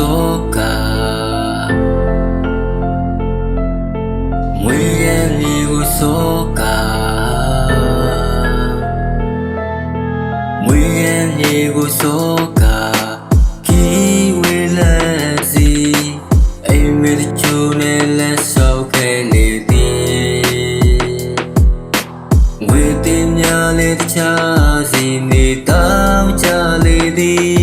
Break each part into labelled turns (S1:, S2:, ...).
S1: soka Mwiyeli usoka Mwiyeli usoka Kiwilezi Emirchune lesoke nidi Witimnyali chasi ni tau chali di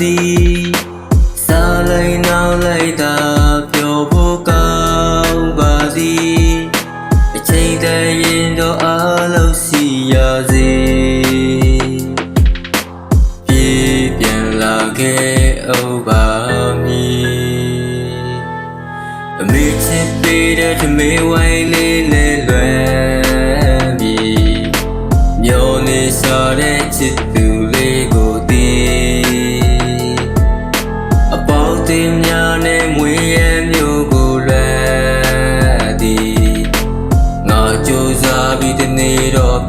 S1: သည်စားလိုက်နောက်လိုက်သာပျော်ဖို့ကောင်းပါစီအချိန်တည်းရင်တော့အားလုံးစီရစေပြေပြန်လာခဲ့အောင်ပါမည်အမေချစ်ပေးတဲ့တမေဝိုင်းလေးနဲ့လွယ်ပြီမျောနေစားတဲ့ချစ်သူ တင်များနဲ့မွေးရမျိုးကိုလွယ်သည်ငါကြိုးစားပြီးတနေ့တော့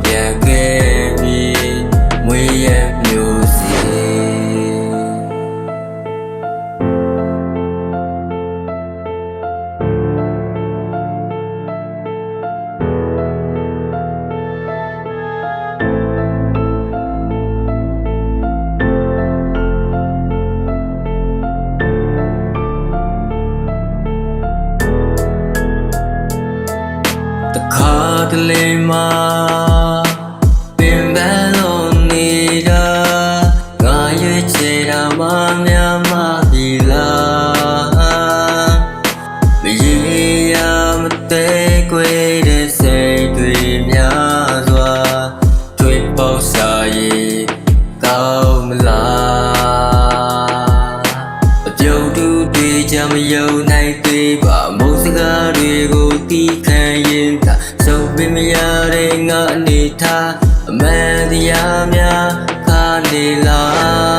S1: တလေမှာပင်ပန်းလို့နေတာငါရွေးချယ်တာမှများမှပြီလားမရေရာမသေးခွေတဲ့စိတ်တွေများစွာတွေ့ပေါက်စားရဲ့ကောင်းမလားအပြုတ်တူတွေချမယုံနိုင်သေးပါမုန်းစကားတွေကိုတီးခံရင်သာစု ပ်ပင်မရတဲ့ငါအနေထားအမှန်တရားများခါနေလား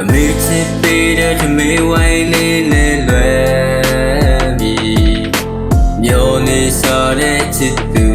S1: အမေချစ်ပေးတဲ့ဓမေဝိုင်းလေးနဲ့လွယ်ပြီမျောနေစားတဲ့ချစ်သူ